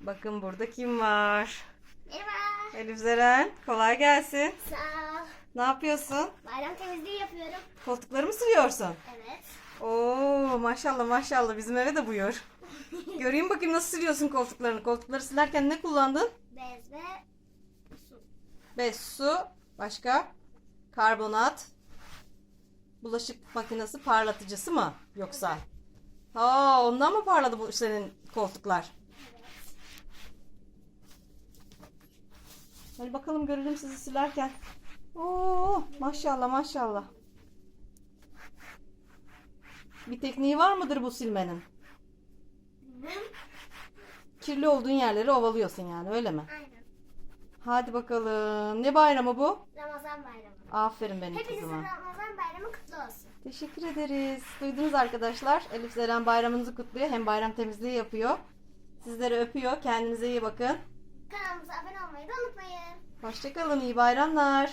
Bakın burada kim var? Merhaba. Elif Zeren. Kolay gelsin. Sağ ol. Ne yapıyorsun? Bayram temizliği yapıyorum. Koltukları mı siliyorsun? Evet. Oo maşallah maşallah bizim eve de buyur. Göreyim bakayım nasıl siliyorsun koltuklarını. Koltukları silerken ne kullandın? Bez ve su. Bez, su, başka? Karbonat. Bulaşık makinesi parlatıcısı mı yoksa? Aa ondan mı parladı bu senin koltuklar? Hadi bakalım görelim sizi silerken. Oo maşallah maşallah. Bir tekniği var mıdır bu silmenin? Kirli olduğun yerleri ovalıyorsun yani öyle mi? Aynen. Hadi bakalım. Ne bayramı bu? Ramazan bayramı. Aferin benim Hepinizin kızıma. Ramazan bayramı kutlu olsun. Teşekkür ederiz. Duydunuz arkadaşlar. Elif Zeren bayramınızı kutluyor. Hem bayram temizliği yapıyor. Sizleri öpüyor. Kendinize iyi bakın. Kanalımıza abone olmayı da unutmayın. Hoşçakalın. İyi bayramlar.